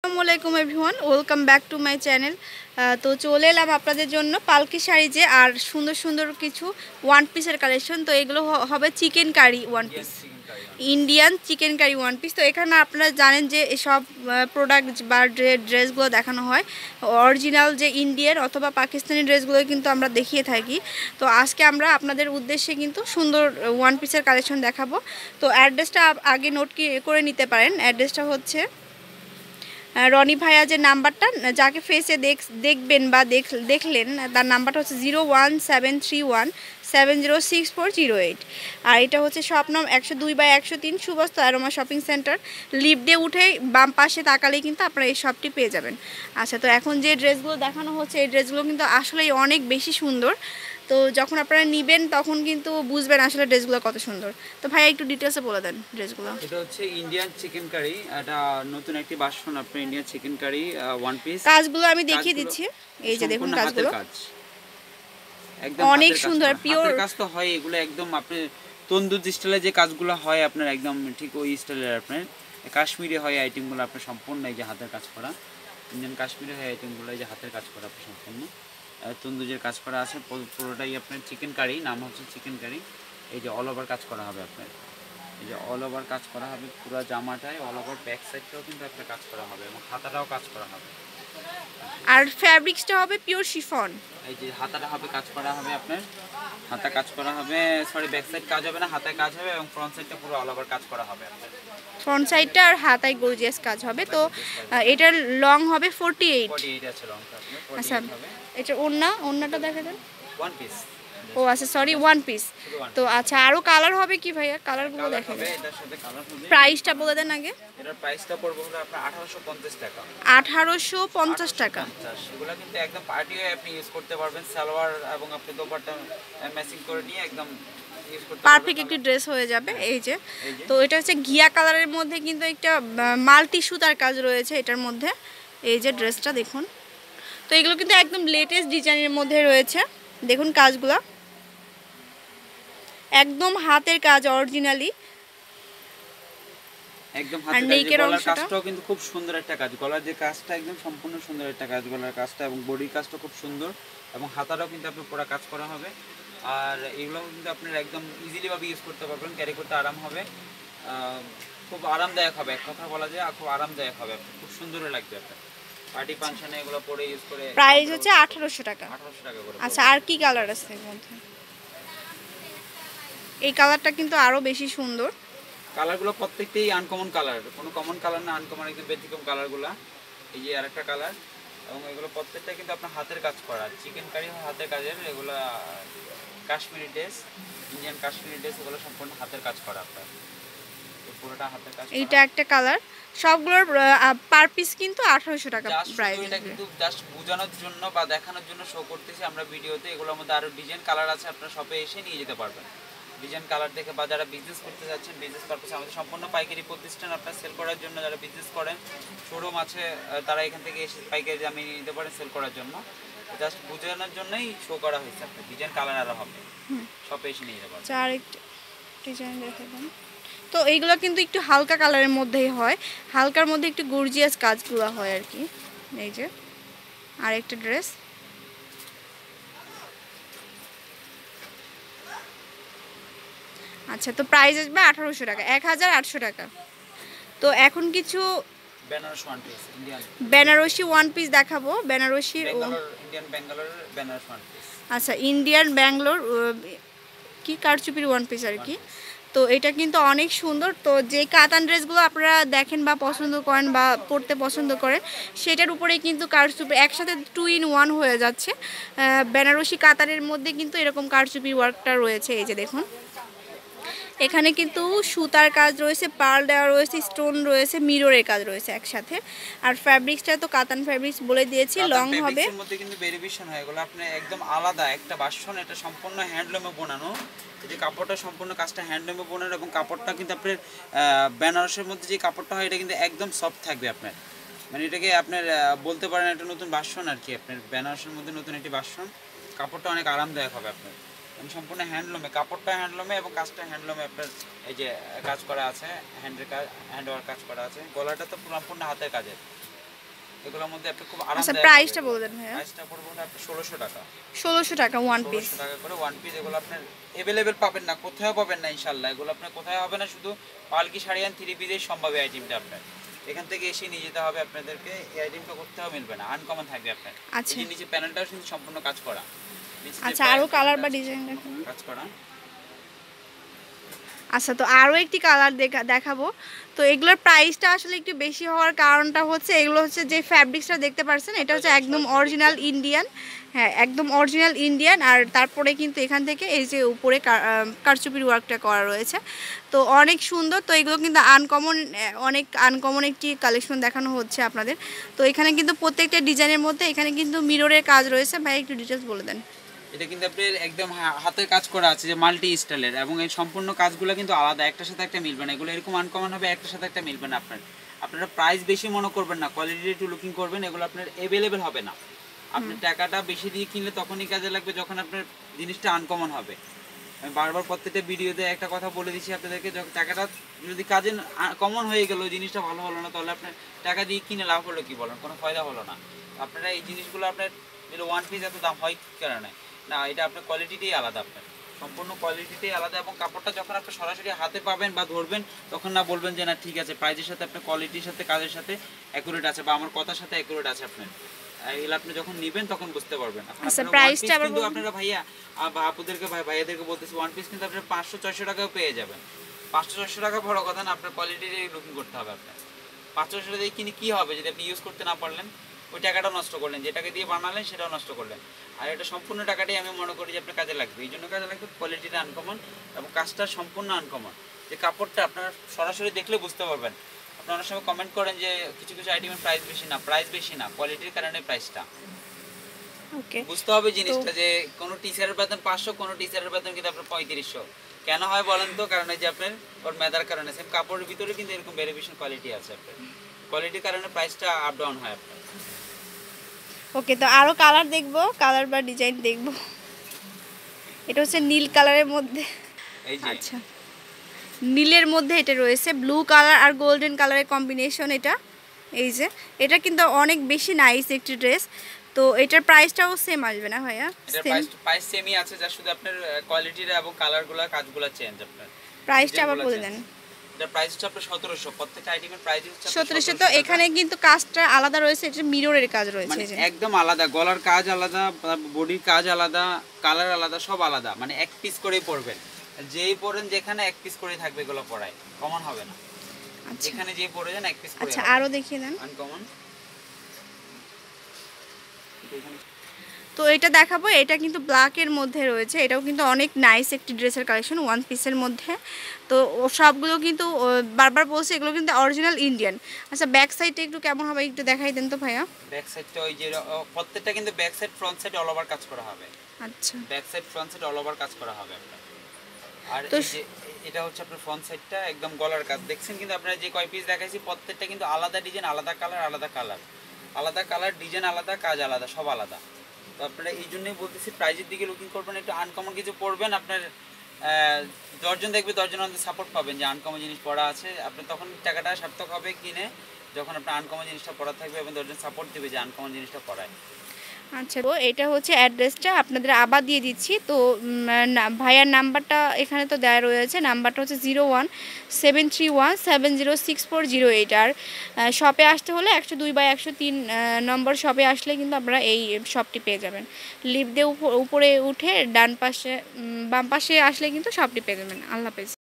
আসসালামু আলাইকুম everyone welcome back to my channel. তো চলে এলাম আপনাদের জন্য পালকি শাড়ি যে আর সুন্দর সুন্দর কিছু ওয়ান পিসের কালেকশন তো এগুলো হবে chicken curry one piece Indian chicken curry one piece তো এখানে আপনারা জানেন যে এসব প্রোডাক্ট বা ড্রে- ড্রেসগুলো দেখানো হয়। অরিজিনাল যে ইন্ডিয়ান অথবা পাকিস্তানি ড্রেসগুলো কিন্তু আমরা দেখিয়ে থাকি। তো আজকে আমরা আপনাদের উদ্দেশ্যে কিন্তু সুন্দর ওয়ান পিসের কালেকশন দেখাবো। তো অ্যাড্রেসটা আগে নোট করে নিতে পারেন। অ্যাড্রেসটা হচ্ছে রনি ভাইয়া যে নাম্বারটা, যাকে ফেসে দেখ দেখবেন বা দেখ দেখলেন, তার নাম্বারটা হচ্ছে zero one seven three one seven zero six four zero eight. আর এটা হচ্ছে স্বপ্নম একশো দুই বাই একশো তিন সুবস্ত অ্যারোমা শপিং সেন্টার। লিফটে উঠে বাম পাশে তাকালেই কিন্তু আপনারা এই শপটি পেয়ে যাবেন। আচ্ছা তো এখন যে ড্রেসগুলো দেখানো হচ্ছে, এই ড্রেসগুলো কিন্তু আসলেই অনেক বেশি সুন্দর। তো যখন আপনারা নিবেন তখন কিন্তু বুঝবেন আসলে ড্রেসগুলো কত সুন্দর। তো ভাইয়া একটু ডিটেলসে বলে দেন ড্রেসগুলো। এটা হচ্ছে ইন্ডিয়ান চিকেন কারি এটা নতুন একটি বাসন আপনার Indian chicken curry one piece কাজগুলো আমি দেখিয়ে দিচ্ছি। এই যে দেখুন কাজগুলো। অনেক সুন্দর, পিওর কাজ তো হয় এগুলো একদম আপনি তন্দুর স্টাইলে যে কাজগুলো হয় আপনার একদম ঠিক ওই স্টাইলের আপনার। কাশ্মীরি হয় আইটেমগুলো আপনার সম্পূর্ণ এই যে হাতের কাজ করা। ইন্ডিয়ান কাশ্মীরি হয় আইটেমগুলো এই যে হাতের কাজ করা আপনার সম্পূর্ণ। তন্দুজের কাজ করা আছে। পুরোটাই আপনার চিকেন কারি নাম হচ্ছে চিকেন কারি এই যে অল ওভার কাজ করা হবে আপনার। এই যে অল ওভার কাজ করা হবে পুরো জামাটায় অল ওভার ব্যাক সাইডটাও কিন্তু আপনার কাজ করা হবে এবং হাতাটাও কাজ করা হবে। আর ফ্যাব্রিক্সটা হবে পিওর শিফন এই যে হাতাটা হবে কাজ করা হবে আপনার। হাতা কাজ করা হবে সরি ব্যাক সাইড কাজ হবে না হাতায় কাজ হবে এবং ফ্রন্ট সাইডটা পুরো অল ওভার কাজ করা হবে ফ্রন্ট সাইডটা আর হাতায় গর্জিয়াস কাজ হবে তো এটার লং হবে ফোরটি এইট বডি এইট আছে লং আচ্ছা এটা ওন্না ওন্নাটা দেখা দেন ওয়ান পিস ও আচ্ছা সরি ওয়ান পিস তো আচ্ছা আরও কালার হবে কি ভাইয়া? কালারগুলো কালার দেখা হবে এটার সাথে কালার হবে। প্রাইসটা বলে দেন আগে। এটার প্রাইসটা পড়বে হলো আপনার আঠারোশো পঞ্চাশ টাকা। আঠারোশো পঞ্চাশ টাকা। এগুলো কিন্তু একদম পার্টি হয়ে আপনি ইউজ করতে পারবেন। সালোয়ার এবং আপনি দোপাট্টা ম্যাচিং করে নিয়ে একদম পারফেক্ট একটি ড্রেস হয়ে যাবে এই যে। এই যে। তো এটা হচ্ছে ঘিয়া কালারের মধ্যে কিন্তু একটা মাল্টি সুতার কাজ রয়েছে এটার মধ্যে। এই যে ড্রেসটা দেখুন। তো এগুলো কিন্তু একদম লেটেস্ট ডিজাইনের মধ্যে রয়েছে। দেখুন কাজগুলো। একদম হাতের কাজ অরিজিনালি একদম আর হাতে গলার কাজটাও কিন্তু খুব সুন্দর একটা কাজ। গলার যে কাজটা একদম সম্পূর্ণ সুন্দর একটা কাজ গলার কাজটা এবং বডির কাজটা খুব সুন্দর এবং হাতাটাও কিন্তু আপনার পুরো কাজ করা হবে। আর এগুলো কিন্তু আপনার একদম ইজিলি ভাবে ইউজ করতে পারবেন ক্যারি করতে আরাম হবে। খুব আরামদায়ক হবে এক কথা বলা যায় খুব আরামদায়ক হবে। খুব সুন্দর লাগবে আপনার। পার্টি ফাংশনে এগুলো পরে ইউজ করে প্রাইস হচ্ছে আঠারোশো টাকা। আঠারোশো টাকা করে আচ্ছা আর কি কালার আছে এর মধ্যে? এই কালারটা কিন্তু আরও বেশি সুন্দর। কালারগুলো প্রত্যেকটাই আনকমন কালার কোনো কমন কালার না আনকমন একদম ব্যতিক্রম কালারগুলো। এই যে আরেকটা কালার এবং এগুলো প্রত্যেকটা কিন্তু আপনার হাতের কাজ করা। চিকেন কারি হাতের কাজের এগুলো Kashmiri dress Indian Kashmiri dress এগুলো সম্পূর্ণ হাতের কাজ করা আপনার। পুরোটা হাতের কাজ এইটা একটা কালার সবগুলোর পার পিস কিন্তু আঠারোশো টাকা প্রাইস এটা কিন্তু জাস্ট বোঝানোর জন্য বা দেখানোর জন্য শো করতেছি আমরা ভিডিওতে। এগুলোর মধ্যে আরও ডিজাইন কালার আছে আপনারা শপে এসে নিয়ে যেতে পারবেন। ডিজাইন কালার দেখে বা যারা বিজনেস করতে যাচ্ছেন বিজনেস পারপাসে আমাদের সম্পূর্ণ পাইকারি প্রতিষ্ঠান আপনার সেল করার জন্য যারা বিজনেস করেন শোরুম আছে তারা এখান থেকে এসে পাইকারি দামে নিতে পারেন সেল করার জন্য। জাস্ট বোঝানোর জন্যই শো করা হয়েছে আপনার ডিজাইন কালার আরও হবে। সব এসে নিয়ে আচ্ছা আরেকটা ডিজাইন দেখে দেন। তো এইগুলো কিন্তু একটু হালকা কালারের মধ্যেই হয়। হালকার মধ্যে একটু গর্জিয়াস কাজগুলো হয় আর কি। এই যে আরেকটা ড্রেস আচ্ছা তো প্রাইস আসবে আঠারোশো টাকা এক হাজার আটশো টাকা। তো এখন কিছু বেনারস ওয়ান পিস বেনারসি দেখাবো। ওয়ান আচ্ছা ইন্ডিয়ান ব্যাঙ্গলোর কি কারচুপির ওয়ান পিস আর কি? তো এটা কিন্তু অনেক সুন্দর। তো যে কাতান ড্রেসগুলো আপনারা দেখেন বা পছন্দ করেন বা পরতে পছন্দ করেন সেটার উপরে কিন্তু কারচুপি একসাথে টু ইন ওয়ান হয়ে যাচ্ছে। বেনারসি কাতানের মধ্যে কিন্তু এরকম কারচুপির ওয়ার্কটা রয়েছে এই যে দেখুন। এখানে কিন্তু সুতার কাজ রয়েছে পার্ল দেওয়া রয়েছে স্টোন রয়েছে মিররের কাজ রয়েছে একসাথে। আর ফ্যাব্রিক্সটা তো কাতান ফ্যাব্রিক্স বলে দিয়েছি লং হবে। এর মধ্যে কিন্তু ভেরিয়েশন হয় এগুলো আপনি একদম আলাদা একটা বাসন এটা সম্পূর্ণ হ্যান্ডলুমে বোনানো। যে কাপড়টা সম্পূর্ণ কাজটা হ্যান্ডলুমে বোনানো এবং কাপড়টা কিন্তু আপনার বেনারসের মধ্যে যে কাপড়টা হয় এটা কিন্তু একদম সফট থাকবে আপনার। মানে এটাকে আপনার বলতে পারেন একটা নতুন বাসন আর কি আপনার বেনারসের মধ্যে নতুন একটি বাসন। কাপড়টা অনেক আরামদায়ক হবে আপনার। সম্পূর্ণ হ্যান্ডলুমে কাপড়টা হ্যান্ডলুমে এবং কাজটা হ্যান্ডলুমে আপনার এই যে কাজ করা আছে হ্যান্ডের কাজ হ্যান্ড ওয়ার্ক কাজ করা আছে। গলাটা তো সম্পূর্ণ হাতের কাজের। এগুলোর মধ্যে আপনি খুব আচ্ছা প্রাইসটা বলে দেন ভাইয়া। প্রাইসটা পড়বে আপনার ষোলোশো টাকা। ষোলোশো টাকা ওয়ান পিস ষোলোশো টাকা করে ওয়ান পিস এগুলো আপনার অ্যাভেলেবেল পাবেন না কোথাও পাবেন না ইনশাল্লাহ এগুলো আপনার কোথায় হবে না শুধু পালকি শাড়ি অ্যান্ড থ্রি পিসের সম্ভব আইটেমটা আপনার। এখান থেকে এসে নিয়ে যেতে হবে আপনাদেরকে এই আইটেমটা কোথাও মিলবে না আনকমন থাকবে আপনার। আচ্ছা। নিচে প্যানেলটাও সম্পূর্ণ কাজ করা। আচ্ছা আরও কালার বা ডিজাইন দেখাবো? আচ্ছা তো আরও একটি কালার দেখা দেখাবো। তো এগুলোর প্রাইসটা আসলে একটু বেশি হওয়ার কারণটা হচ্ছে এগুলো হচ্ছে যে ফ্যাব্রিক্সটা দেখতে পাচ্ছেন এটা হচ্ছে একদম অরিজিনাল ইন্ডিয়ান হ্যাঁ একদম অরিজিনাল ইন্ডিয়ান আর তারপরে কিন্তু এখান থেকে এই যে উপরে কারচুপির ওয়ার্কটা করা রয়েছে। তো অনেক সুন্দর তো এগুলো কিন্তু আনকমন অনেক আনকমন একটি কালেকশন দেখানো হচ্ছে আপনাদের। তো এখানে কিন্তু প্রত্যেকটা ডিজাইনের মধ্যে এখানে কিন্তু মিররের কাজ রয়েছে। ভাই একটু ডিটেলস বলে দেন। এটা কিন্তু আপনার একদম হা- হাতের কাজ করা আছে যে মাল্টি স্টাইলের এবং এই সম্পূর্ণ কাজগুলো কিন্তু আলাদা একটার সাথে একটা মিলবে না। এগুলো এরকম আনকমন হবে একটার সাথে একটা মিলবে না আপনার। আপনারা প্রাইস বেশি মনে করবেন না কোয়ালিটি একটু লুকিং করবেন এগুলো আপনার অ্যাভেলেবেল হবে না। আপনি টাকাটা বেশি দিয়ে কিনলে তখনই কাজে লাগবে যখন আপনার জিনিসটা আনকমন হবে। আমি বারবার প্রত্যেকটা ভিডিওতে একটা কথা বলে দিচ্ছি আপনাদেরকে যখন টাকাটা যদি কাজে কমন হয়ে গেল জিনিসটা ভালো হলো না তাহলে আপনার টাকা দিয়ে কিনে লাভ হলো কি বলেন? কোনো ফায়দা হলো না। আপনারা এই জিনিসগুলো আপনার ওয়ান পিস এত দাম হয় কারণে? না এটা আপনার কোয়ালিটিটাই আলাদা আপনার। সম্পূর্ণ কোয়ালিটিটাই আলাদা এবং কাপড়টা যখন আপনি সরাসরি হাতে পাবেন বা ধরবেন তখন না বলবেন যে না ঠিক আছে প্রাইজের সাথে আপনার কোয়ালিটির সাথে কাজের সাথে অ্যাকুরেট আছে বা আমার কথার সাথে অ্যাকুরেট আছে আপনার। এগুলো আপনি যখন নেবেন তখন বুঝতে পারবেন। আচ্ছা, কিন্তু আপনারা ভাইয়া বা আপুদেরকে ভাই ভাইয়াদেরকে বলতেছি ওয়ান পিস কিন্তু আপনার পাঁচশো ছয়শো টাকাও পেয়ে যাবেন। পাঁচশো ছয়শো টাকা বড় কথা না আপনার কোয়ালিটির লুকিং করতে হবে আপনার। পাঁচশো ছয়শো টাকা দিয়ে কিনে কী হবে যদি আপনি ইউজ করতে না পারলেন? ওই টাকাটা নষ্ট করলেন যে টাকা দিয়ে বানালেন সেটাও নষ্ট করলেন। আর এটা সম্পূর্ণ টাকাটাই আমি মনে করি যে আপনার কাজে লাগবে। এই জন্য কাজে লাগবে কোয়ালিটিটা আনকমন এবং কাজটা সম্পূর্ণ আনকমন যে কাপড়টা আপনার সরাসরি দেখলে বুঝতে পারবেন। আপনারা অনেক সময় কমেন্ট করেন যে কিছু কিছু আইটেমের প্রাইস বেশি না প্রাইস বেশি না কোয়ালিটির কারণে প্রাইসটা ওকে বুঝতে হবে জিনিসটা যে কোনো টিচারের বেতন পাঁচশো কোনো টিচারের বেতন কিন্তু আপনার পঁয়ত্রিশশো। কেন হয় বলেন তো? কারণ এই যে আপনার ওর মেধার কারণে সেম কাপড়ের ভিতরে কিন্তু এরকম ভেরিয়েশন কোয়ালিটি আছে আপনার। কোয়ালিটির কারণে প্রাইসটা আপ ডাউন হয় আপনার। ওকে তো আরও কালার দেখব কালার বা ডিজাইন দেখব। এটা হচ্ছে নীল কালারের মধ্যে। আচ্ছা। নীলের মধ্যে এটা রয়েছে ব্লু কালার আর গোল্ডেন কালারের কম্বিনেশন এটা। এই যে এটা কিন্তু অনেক বেশি নাইস একটি ড্রেস তো এটার প্রাইসটাও সেম আসবে না ভাইয়া? সেম প্রাইস সেমই আছে যা শুধু আপনার কোয়ালিটির এবং কালারগুলো কাজগুলো চেঞ্জ আপনার। প্রাইসটা আবার বলে দেন। এটার প্রাইস হচ্ছে আপনার সতেরোশো। প্রত্যেকটা আইটেমের প্রাইস হচ্ছে আপনার সতেরোশো তো এখানে কিন্তু কাজটা আলাদা রয়েছে এটা মিররের কাজ রয়েছে মানে এই যে। একদম আলাদা গলার কাজ আলাদা বডির কাজ আলাদা কালার আলাদা সব আলাদা। মানে এক পিস করেই পরবেন। যেই পরেন যেখানে এক পিস করেই থাকবে এগুলো পরায় কমন হবে না। আচ্ছা। যেখানে যে পরে যান এক পিস করে আচ্ছা আরও দেখিয়ে দেন। আনকমন তো এটা দেখাবো এটা কিন্তু ব্ল্যাকের মধ্যে রয়েছে এটাও কিন্তু অনেক নাইস একটি ড্রেসের কালেকশন ওয়ান পিসের মধ্যে। তো ও সবগুলো কিন্তু বারবার বলছে এগুলো কিন্তু অরিজিনাল ইন্ডিয়ান আচ্ছা ব্যাক সাইডটা একটু কেমন হবে একটু দেখাই দেন তো ভাইয়া। ব্যাক সাইডটা ওই যে প্রত্যেকটা কিন্তু back side front side all over কাজ করা হবে। আচ্ছা। Back side front side all over কাজ করা হবে আপনার। আর এই যে এটা হচ্ছে আপনার ফ্রন্ট সাইডটা একদম গলার কাজ। দেখছেন কিন্তু আপনারা যে কয় পিস দেখাইছি প্রত্যেকটা কিন্তু আলাদা ডিজাইন আলাদা কালার আলাদা কালার আলাদা কালার ডিজাইন আলাদা কাজ আলাদা সব আলাদা। তো আপনারা এই জন্যই বলতেছি প্রাইজের দিকে লুকিং করবেন, একটু আনকমন কিছু পড়বেন, আপনার দশজন দেখবে, দশজন আমাদের সাপোর্ট পাবেন যে আনকমন জিনিস পড়া আছে। আপনি তখন টাকাটা সার্থক হবে কিনে, যখন আপনার আনকমন জিনিসটা পড়া থাকবে এবং দশজন সাপোর্ট দেবে যে আনকমন জিনিসটা পড়ায়। আচ্ছা তো এটা হচ্ছে অ্যাড্রেসটা আপনাদের আবার দিয়ে দিচ্ছি। তো ভাইয়ার নাম্বারটা এখানে তো দেওয়া রয়েছে। নাম্বারটা হচ্ছে zero one seven three one seven zero six four zero eight. আর শপে আসতে হলে একশো দুই বাই একশো তিন নম্বর শপে আসলে কিন্তু আপনারা এই শপটি পেয়ে যাবেন। লিফট দিয়ে উপরে উঠে ডান পাশে বাম পাশে আসলে কিন্তু শপটি পেয়ে যাবেন। আল্লাহ হাফেজ।